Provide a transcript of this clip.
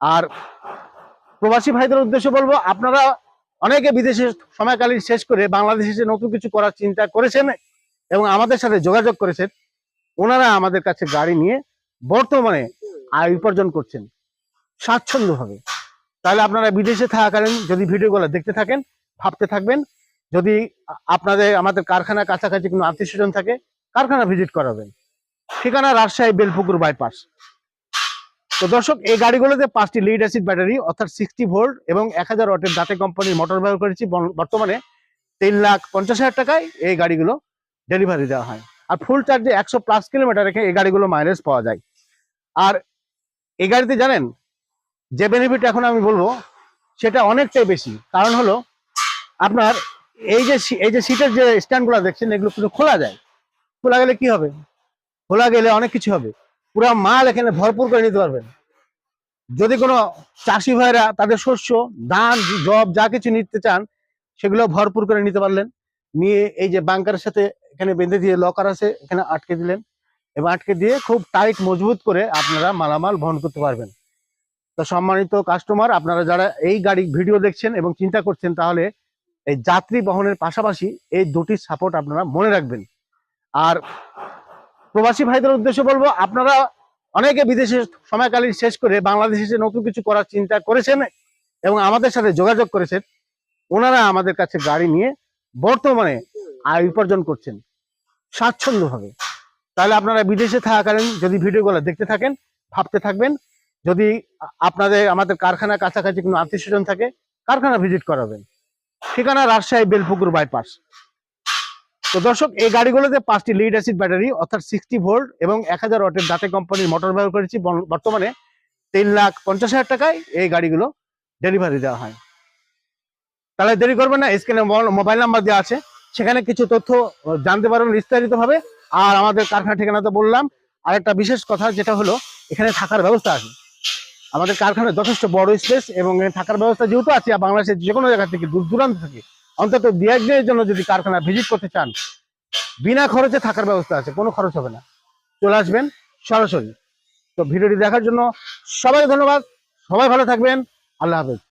আর প্রবাসী ভাইদের উদ্দেশ্যে বলব, আপনারা অনেকে বিদেশে সময়কালীন শেষ করে বাংলাদেশে এসে নতুন কিছু করার চিন্তা করেছেন এবং আমাদের সাথে যোগাযোগ করেছেন, ওনারা আমাদের কাছে গাড়ি নিয়ে বর্তমানে আয় উপার্জন করছেন স্বাচ্ছন্দ্যভাবে। তাহলে আপনারা বিদেশে থাকাকালীন যদি ভিডিওগুলো দেখতে থাকেন, ভাবতে থাকবেন, যদি আপনাদের, আমাদের কারখানার কাছাকাছি কোনো আত্মীয় স্বজন থাকে, কারখানা ভিজিট করাবেন। ঠিকানা রাজশাহী বেলপুকুর বাইপাস। তো দর্শক, এই গাড়িগুলোতে পাঁচটি লিড অ্যাসিড ব্যাটারি অর্থাৎ সিক্সটি ভোল্ট এবং এক হাজার ওয়াটের দাঁতে কোম্পানির মোটর ব্যবহার করেছি। বর্তমানে তিন লাখ পঞ্চাশ হাজার টাকায় এই গাড়িগুলো ডেলিভারি দেওয়া হয়। আর ফুল চার্জে একশো প্লাস কিলোমিটার রেখে এই গাড়িগুলো মাইলেজ পাওয়া যায়। আর এই গাড়িতে জানেন, যে বেনিফিট এখন আমি বলব, সেটা অনেকটাই বেশি। কারণ হলো, আপনার এই যে এই যে সিটের যে স্ট্যান্ডগুলো দেখছেন, এগুলো কিন্তু খোলা যায়। খোলা গেলে কি হবে? খোলা গেলে অনেক কিছু হবে। পুরো মাল এখানে ভরপুর করে নিতে পারবেন। যদি কোনো চাষি ভাইরা তাদের শস্য, ধান, জব যা কিছু নিতে চান, সেগুলো ভরপুর করে নিতে পারলেন। নিয়ে এই যে বাংকারের সাথে এখানে বেঁধে দিয়ে লকার আছে, এখানে আটকে দিলেন। এবং আটকে দিয়ে খুব টাইট মজবুত করে আপনারা মালামাল বহন করতে পারবেন। তো সম্মানিত কাস্টমার আপনারা যারা এই গাড়ি ভিডিও দেখছেন এবং চিন্তা করছেন, তাহলে এই যাত্রী বহনের পাশাপাশি এই দুটি সাপোর্ট আপনারা মনে রাখবেন। আর প্রবাসী ভাইদের উদ্দেশ্যে বলব, আপনারা অনেকে বিদেশে সময়কালীন শেষ করে বাংলাদেশে এসে নতুন কিছু করার চিন্তা করেছেন এবং আমাদের সাথে যোগাযোগ করেছেন, ওনারা আমাদের কাছে গাড়ি নিয়ে বর্তমানে আয় উপার্জন করছেন স্বাচ্ছন্দ্যভাবে। তাহলে আপনারা বিদেশে থাকাকালীন যদি ভিডিওগুলো দেখতে থাকেন, ভাবতে থাকবেন, যদি আপনাদের, আমাদের কারখানার কাছাকাছি কোনো আত্মীয় স্বজন থাকে, কারখানা ভিজিট করাবেন। ঠিকানা রাজশাহী বেলপুকুর বাইপাস। তো দর্শক, এই গাড়িগুলোতে পাঁচটি লিড অ্যাসিড ব্যাটারি অর্থাৎ সিক্সটি ভোল্ট এবং এক হাজার ওয়াটের দাতে কোম্পানির মোটর ব্যবহার করেছি। বর্তমানে তিন লাখ পঞ্চাশ হাজার টাকায় এই গাড়িগুলো ডেলিভারি দেওয়া হয়। তাহলে দেরি করবেন না স্ক্রিনে মোবাইল নাম্বার দেওয়া আছে। সেখানে কিছু তথ্য জানতে পারবেন বিস্তারিত ভাবে আর আমাদের কারখানা ঠিকানা তো বললাম। আর একটা বিশেষ কথা যেটা হলো, এখানে থাকার ব্যবস্থা আছে। আমাদের কারখানায় যথেষ্ট বড় স্পেস এবং থাকার ব্যবস্থা যেহেতু আছে বাংলাদেশের যে কোনো জায়গা থেকে দূর, দূরান্ত থেকে অন্তত দু এক দিনের জন্য যদি কারখানা ভিজিট করতে চান, বিনা খরচে থাকার ব্যবস্থা আছে, কোনো খরচ হবে না। চলে আসবেন সরাসরি। তো ভিডিওটি দেখার জন্য সবাই ধন্যবাদ। সবাই ভালো থাকবেন। আল্লাহ হাফেজ।